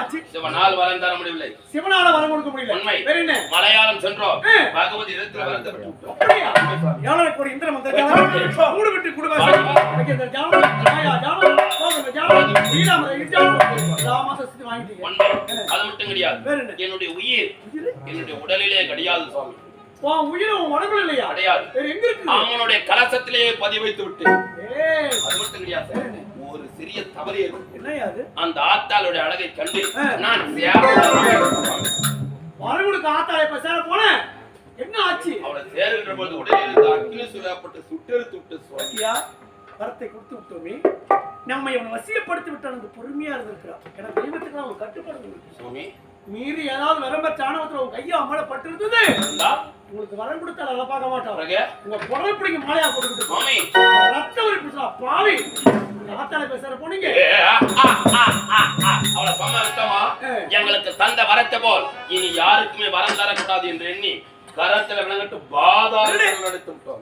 ஆச்சு சிவனால் வரம் தர முடியவில்லை. சிவனால வரம் கொடுக்க முடியல. உண்மை. வேற என்ன? மலையாளம் சென்றோம். பகவதி இடத்துல வருத்தப்பட்டு? எவனுக்கு ஒரு இந்திர மந்திர மூடு விட்டு. உண்மை. அது மட்டும் கிடையாது? என்னுடைய உயிர் என்னுடைய உடலிலே கிடையாது சுவாமி. உன் உயிர் உன் உடம்புல இல்லையா? கிடையாது. எங்க இருக்கு? அவனுடைய கலசத்திலேயே பதிவு வைத்து விட்டேன். ஏய், அது மட்டும் கிடையாது ஒரு சிறிய தவறு அது? அந்த ஆத்தாளுடைய அழகை கண்டு. நான் வரகுடுக்கு ஆத்தாளை இப்ப சேர போனேன். என்ன ஆச்சு? அவளை சேருகின்ற பொழுது உடலில் இருந்து அக்னி சுடப்பட்டு சுட்டெடுத்து விட்டு பாத்தியா? வரத்தை கொடுத்து விட்டோமே. நம்மை அவனை வசியப்படுத்தி விட்டான் அந்த பொறுமையா இருந்திருக்கிறான். ஏன்னா தெய்வத்துக்கு அவன் கட்டுப்பாடு. சுவாமி. மீறி ஏதாவது வரம்பற்ற ஆணவத்துல உன் கையை அம்மளை பட்டு இருந்தது உங்களுக்கு வரம் கொடுத்தா நல்லா பார்க்க மாட்டான். பிறகு? உங்க குரல் பிடிக்க மாலையா சுவாமி. ரத்த சொல்ல பாவி. ஆத்தால பேசுற போனீங்க. அவளை. எங்களுக்கு தந்த வரத்தை போல் இனி யாருக்குமே வரம் தரக்கூடாது என்று எண்ணி கரத்துல விளங்கட்டு பாதாளத்தில்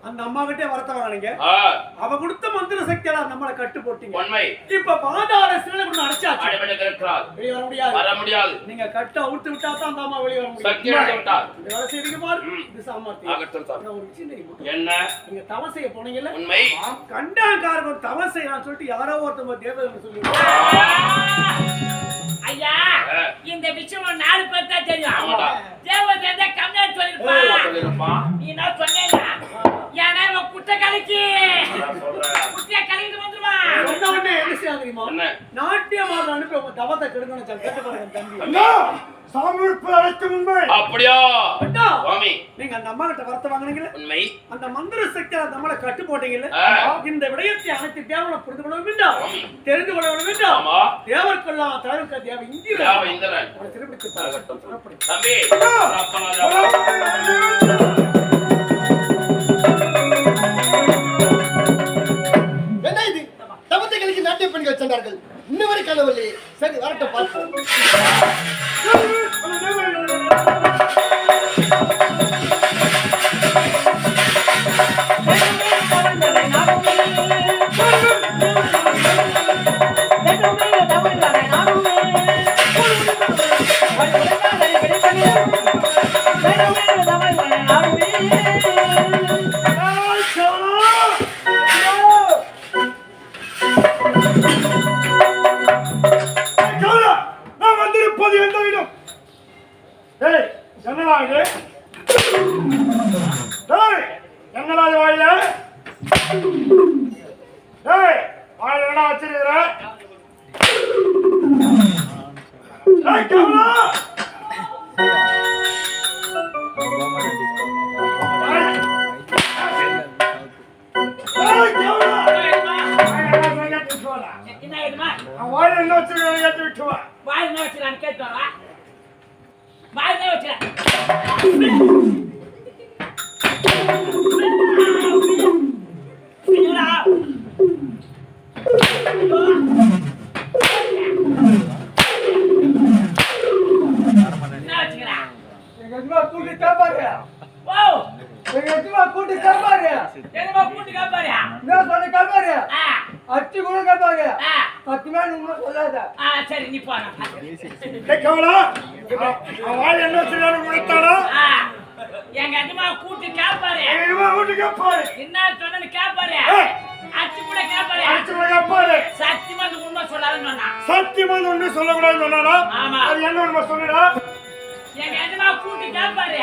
அந்த அம்மா கிட்டே வரத்த வாங்கினீங்க ஆ, அவ கொடுத்த மந்திர சக்தியால நம்மளை கட்டு போட்டீங்க. உண்மை. இப்ப பாதாள சிலை கொண்டு அடைச்சாச்சு. அடிபட்டு இருக்கிறார் வெளியே வர முடியாது. வர முடியாது. நீங்க கட்டு அவுத்து விட்டா தான் அந்த அம்மா வெளியே வர சக்தி முடியும் எடுத்து விட்டார். இந்த வேலை செய்றீங்க பாரு. இது சாமர்த்தியம் ஆகட்டும் சார். நான் ஒரு விஷயம் தெரியுமா? என்ன? நீங்க தவம் செய்ய போனீங்கல்ல? உண்மை. தவம் செய்யலாம் சொல்லிட்டு யாரோ ஒருத்தவங்க தேவதை சொல்லி. இந்த விஷயம் நாலு பேர் தான் தெரியும். தேவதை கம்மியா சொல்லிருப்பான். நீ என்ன சொன்னேன்னா ஏன்னா இவன் குட்டை கலக்கி நான் சொல்றேன் குட்டிய கலக்கிட்டு வந்துருவான் சொன்ன உடனே என்ன செய்ய தெரியுமா? என்ன? நாட்டியம் ஆடுற அனுப்பி உங்க தவத்தை கெடுக்கணும் சார் கேட்டுப்பாருங்க தம்பி. அண்ணா சாமிப்பு அழைத்து உண்மை அப்படியா? அண்ணா, சுவாமி. நீங்க அந்த அம்மா கிட்ட வரத்த வாங்குனீங்கல்ல? உண்மை. அந்த மந்திர சக்தியால அந்த அம்மாவை கட்டு போட்டீங்கல்ல? ஆ. இந்த விடயத்தை அனைத்து தேவனை புரிந்து கொள்ள வேண்டாம் தெரிந்து கொள்ள வேண்டாம் ஆமா. தேவர்க்கெல்லாம் தலைவருக்கு தேவ இந்திர தேவ இந்திரன். தம்பி சென்றார்கள் இன்னும் வரை காணவில்லை சரி வரட்டும் பார்ப்போம். ஏய் கமலா ஏய் கமலா வாயில என்ன கேட்டு போடா என்ன ஆயிடுமா அவன் வாயில என்ன வச்சிருக்கான்னு கேட்டு விட்டு வா வாய் என்ன வச்சுறான்னு கேட்டுவா வாய் என்ன வச்சுறேன் என்ன வச்சுக்கிறேன் எங்க அம்மா கூட்டி காப்பாரு ஓ எங்க அம்மா கூட்டி காப்பாரு என்னமா கூட்டு காப்பாரு என்ன சொன்ன காப்பாரு அச்சு கூட காப்பாரு சத்தியமா நீ உண்மை சொல்லாத. ஆ சரி நீ ஏய் கமலா அவன் என்ன வச்சிருக்கான்னு கொடுத்தாடா ஆ. எங்க அம்மா கூட்டு காப்பாரு? இவன் வீட்டுக்கு பாரு என்ன சொன்னு கேப்பாரு. அச்சு கூட கேப்பாரு? அடிச்சுடுங்க பாரு சத்தியமா அந்த உண்மை சொல்லாதுன்னு சொன்னான். சத்தியமா ஒண்ணு சொல்லக்கூடாதுன்னு சொன்னாடா ஆமா. அது என்ன உண்மை சொல்லுடா? எங்க எஜமா கூட்டு கேப்பாரு.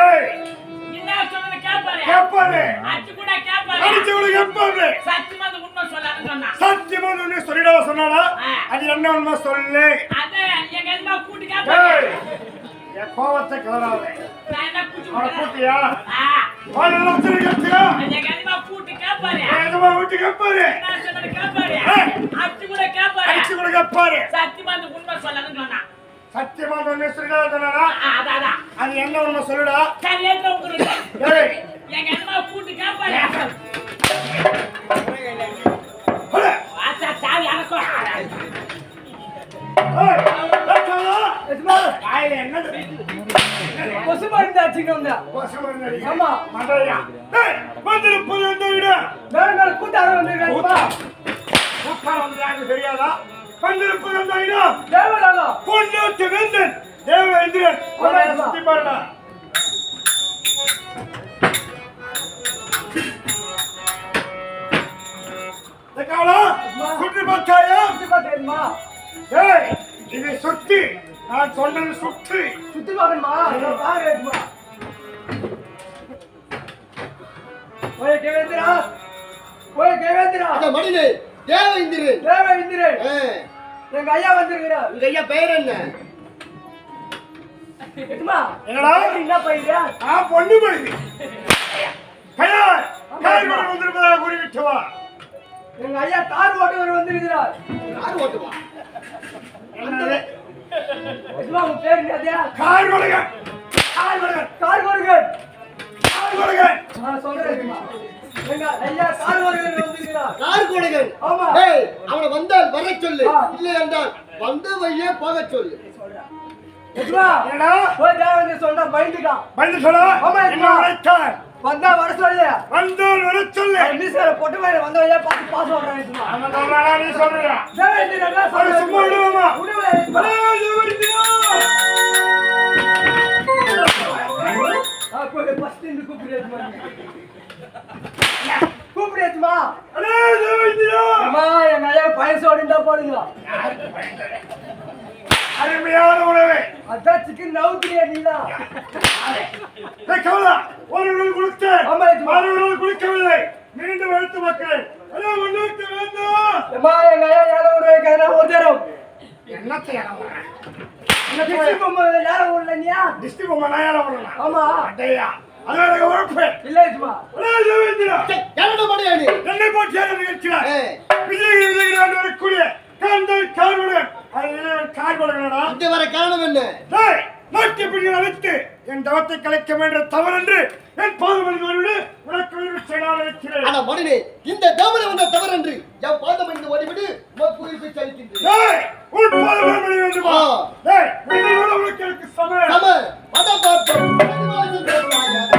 ஏய்! என்ன சொன்னு கேப்பாரு? கேப்பாரு! அச்சு கூட கேப்பாரு. அடிச்சவளு கேப்பாரு! சத்தியமா அந்த உண்மை சொல்லாதுன்னு சொன்னான் சத்தியமா ஒண்ணு சொல்லிடவா சொன்னாடா. அது என்ன உண்மை சொல்லு? அது எங்க எஜமா கூட்டு கேப்பாரு. ஏய்! கோவத்தை கிளறாத நான் கூட்டு? கூட்டியா வாயில என்ன வச்சிருக்கியா எங்க எஜமா கூட்டு கேப்பாரு. எதுமா வீட்டுக்கு கேப்பாரு. என்ன சொன்னு கேப்பாரு. அச்சு கூட கேப்பாரு. அடிச்சு கூட கேப்பாரு. சத்தியமா அந்த உண்மை சொல்லாதுன்னு சொன்னான் சத்தியமா அதான் அதான் அது என்ன உண்மை சொல்லுடா? எங்க எஜமா கூட்டு கேப்பாரு தெரியாதா? வந்திருப்பது அந்த இனம் தேவலாலா பொன்னாட்டு வேந்தன். தேவேந்திரன். சுத்தி பாருடா சுற்றி பார்த்தாயா சுத்தி பார்த்தேன்மா ஏய் இது சுத்தி நான் சொன்னது சுற்றி. சுத்தி நான் பாக்குறேன்மா ஓய் தேவேந்திரா. ஓய் தேவேந்திரா. அந்த மனிதே தேவ எங்க ஐயா வந்திருக்கிறார். உங்க ஐயா பெயர் என்ன? என்னடா? என்ன பையா ஆ பொண்ணு போய் கையால் கைகள் வந்திருப்பதாக எங்க ஐயா கார் ஓட்டுவர் வந்திருக்கிறார். யார் ஓட்டுவா? உங்க பேர் என்னதியா கார் கொடுங்க கார் கொடுங்க கார் ஓடுகள் கார் கொடுங்க நான் சொல்றேன் எட்டுமா. எங்க ஐயா கார் ஓடுகள் வந்திருக்கிறார். யார் கொடுங்கள் ஆமா. ஏய் அவனை வந்தால் வர சொல்லு. இல்லை என்றால் வந்த வழியே போக சொல்லு. சொல்றா வந்து சொல்ல வந்தா வர சொல்லு. வந்தால் வர சொல்லு. மிஸ்ஸர பொட்டு மேல வந்த வழியா பார்த்து பாஸ் ஓடுறான் எட்டுமா அவன் சொன்னானா நீ சொல்றியா? தேவேந்திர என்ன அவரு சும்மா விடுவாமா? விடுவேன் எட்டுமா. ஆ, போய் first இருந்து கூப்பிடு எட்டுமா. கூப்பிடு எட்டுமா. அடே தேவேந்திரா அம்மா, எங்க ஐயா இருந்தா போடுங்க. அருமையான உணவு. அதான் சிக்கன் நவுக்கிறியா நீதான் ஏய், கமலா ஒரு உணவு கொடுத்து. மறு உணவு கொடுக்கவில்லை. மீண்டும் எடுத்து மக்கள் ஒரு தரம். என்னத்தை இறங்குறேன் கிருஷ்ண பொம்மை ஏழை விடல நீயா டிஸ்டி பொம்மை நான் ஏழை விடலாம் ஆமா. அடையா. அது எனக்கு உழைப்பு இல்ல எட்டுமா அடே தேவேந்திரா என்னடா மணியா நீ என்னை போட்டு ஏழை நிகழ்ச்சியார் ஏய், விஜய் விஜய் ஆண்டு வரக்கூடிய காந்தல் கார்வலன் அது கார்வலனடா இங்க வர காரணம் என்ன? டேய் நாட்டிய பிடிகள் அழைத்து என் தவத்தை கலைக்க வேண்டிய தவறென்று என் பாதமணிகளோடு உனக்கு செய்யலாம் நினைக்கிறேன் ஆனா மணினே இந்த தேவனை வந்த என் பாதம் என்று ஓடிவிடு உனக்கு உயிர்ப்பை சலிக்கின்றேன் டேய் உன் பாதமணி வேண்டுமா? உனக்கு எனக்கு சமயம் சம பத பார்ப்போம்